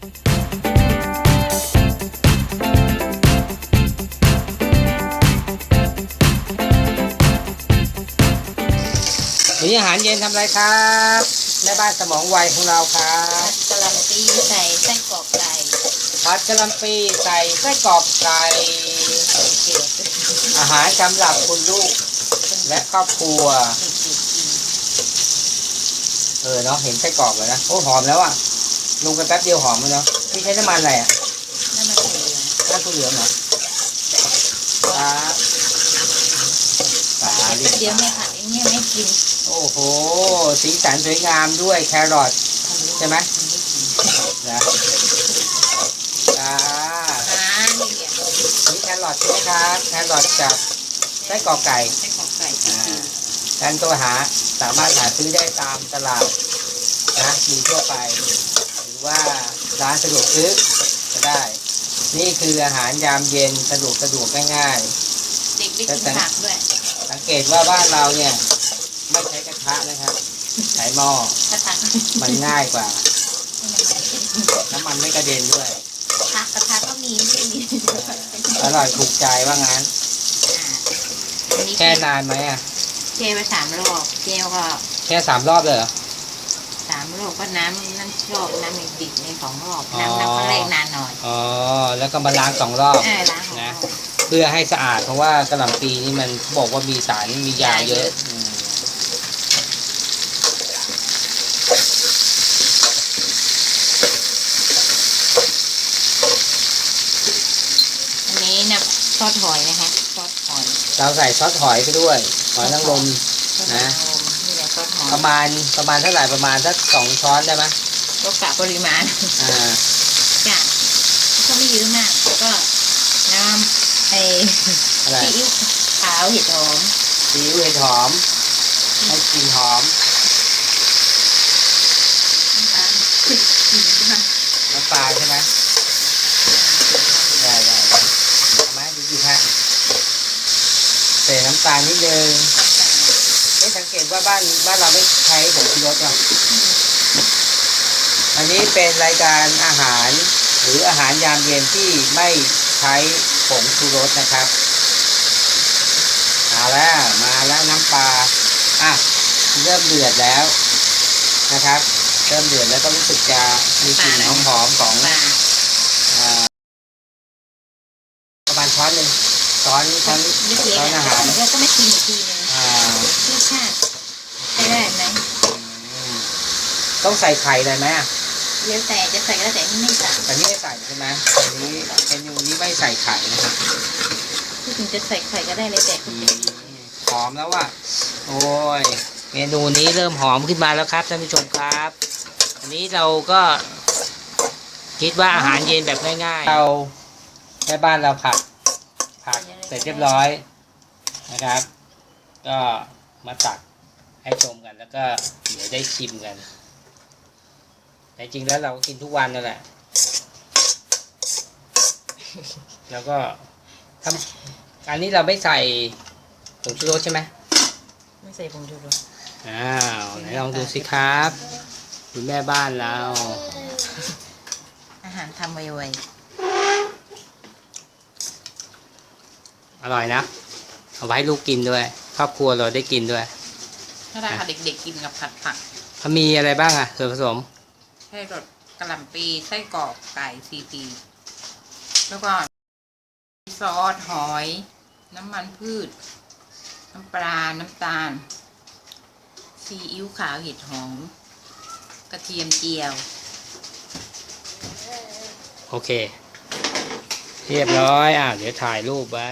วันนี้อาหารเย็นทำอะไรครับแม่บ้านสมองไวของเราครับกะหล่ำปีใส่ไส้กรอกไก่ผัดกะหล่ำปีใส่ไส้กรอกไก่เกี่ยวกับอาหารสำหรับคุณลูก และครอบครัว เออเนาะเห็นไส้กรอกเลยนะโอ้หอมแล้วอะ ลงไปแป๊บเดียวหอมเลยเนาะนี่ใช้น้ำมันอะไรอะน้ำมันเหลืองน้ำถั่วเหลืองเหรอปลาปลาแป๊บเดียวไม่ผัดอย่างเงี้ยไม่กินโอ้โห สีสันสวยงามด้วยแครอทใช่ไหมนะจ้าอ่านี่เนี่ยนี่แครอทใช่ไหมครับแครอทจากไส้กรอกไก่ไส้กรอกไก่อ่าการตัวหาสามารถหาซื้อได้ตามตลาดนะมีทั่วไปห รือว่าร้านสะดวกซื้อก็ได้ นี่คืออาหารยามเย็นสะดวกสะดวกง่ายเด็กไม่กินผักด้วยๆ สังเกตว่าบ้านเราเนี่ย ไม่ใช้กระทะนะครับใช้หม้อถ้าผักมันง่ายกว่า น้ำมันไม่กระเด็นด้วย ผักกระทะก็มีไม่มีอร่อยถูกใจว่างั้นอันนี้แค่นานไหมอะเจไปสามรอบเจก็แค่สามรอบเลยเหรอ สามรอบก็น้ำน้ำรอบน้ำอีกดิบในสองรอบอ๋อน้ำน้ำก็แรกนานหน่อยอ๋อแล้วก็มาล้างสองรอบเออล้างของนะรอบเพื่อให้สะอาดเพราะว่ากระหล่ำปีนี่มันบอกว่ามีสารมียาเยอะอืมอันนี้นะซอสหอยนะคะซอสหอยเราใส่ซอสหอยไปด้วย หอยนางรมนะนี่แหละ ซอสหอยประมาณประมาณเท่าไหร่ประมาณสักสองช้อนได้ไหมก็กะปริมาณอ่าจ้ะก็ไม่เยอะมากแล้วก็น้ำไอ้อะไรซีอิ๊วขาวเห็ดหอมซีอิ๊วเห็ดหอมให้กลิ่นหอมน้ำตาลขึ้นกินขึ้นมาน้ำปลาใช่ไหมได้ได้เอาไหมดูกี่ฮะใส่น้ำตาลนิดนึงไม่สัง เกตว่าบ้านบ้านเราไม่ใช้ผงชูรสหรออันนี้เป็นรายการอาหาร หรืออาหารยามเย็นที่ไม่ใช้ผงชูรสนะครับมาแล้วมาแล้วน้ำปลาอะเริ่มเดือดแล้วนะครับ เริ่มเดือดแล้วก็รู้สึกจะมีกลิ่นหอมๆของปลาอ่าประมาณช้อนหนึ่งช้อนช้อนเล็กช้อนๆอาอะหารแล้วก็ไม่กินอีกทีนึง อ่ารสชาติใช้ได้ไหมอืมต้องใส่ไข่เลยไหมอะแล้วแต่จะใส่ก็แล้วแต่นี่ไม่ใส่แต่นี่ไม่ใส่ใช่ไหมอันนี้เมนูนี้ไม่ใส่ไข่นะครับที่ถึงจะใส่ไข่ก็ได้เลยแต่อืมหอมแล้วว่ะโอ้ยเมนูนี้เริ่มหอมขึ้นมาแล้วครับท่านผู้ชมครับ อันนี้เราก็คิดว่าอาหารเย็นแบบง่ายๆ เราแม่บ้านเราผัดผักเสร็จเรียบร้อยนะครับ ก็มาตักให้ชมกันแล้วก็เดี๋ยวได้ชิมกันแต่จริงแล้วเราก็กินทุกวันนั่นแหละ แล้วก็ทำอันนี้เราไม่ใส่ผงชูรสใช่ไหมไม่ใส่ผงชูรสอ้าวไหนลองดูสิครับคุณแม่บ้านเรา อาหารทำไวอร่อยนะ เอาไว้ให้ลูกกินด้วย ครอบครัวเราได้กินด้วยๆถ้าได้ค่ะเด็กๆกินกับผัดผักเขามีอะไรบ้างอะส่วนผสมไส้รสกระหล่ำปีไส้กรอกไก่ซีพีแล้วก็ซอสหอย น้ำมันพืช น้ำปลา น้ำตาล ซีอิ๊วขาวเห็ดหอมกระเทียมเจียว โอเค เรียบร้อย อ่าเดี๋ยวถ่ายรูปไว้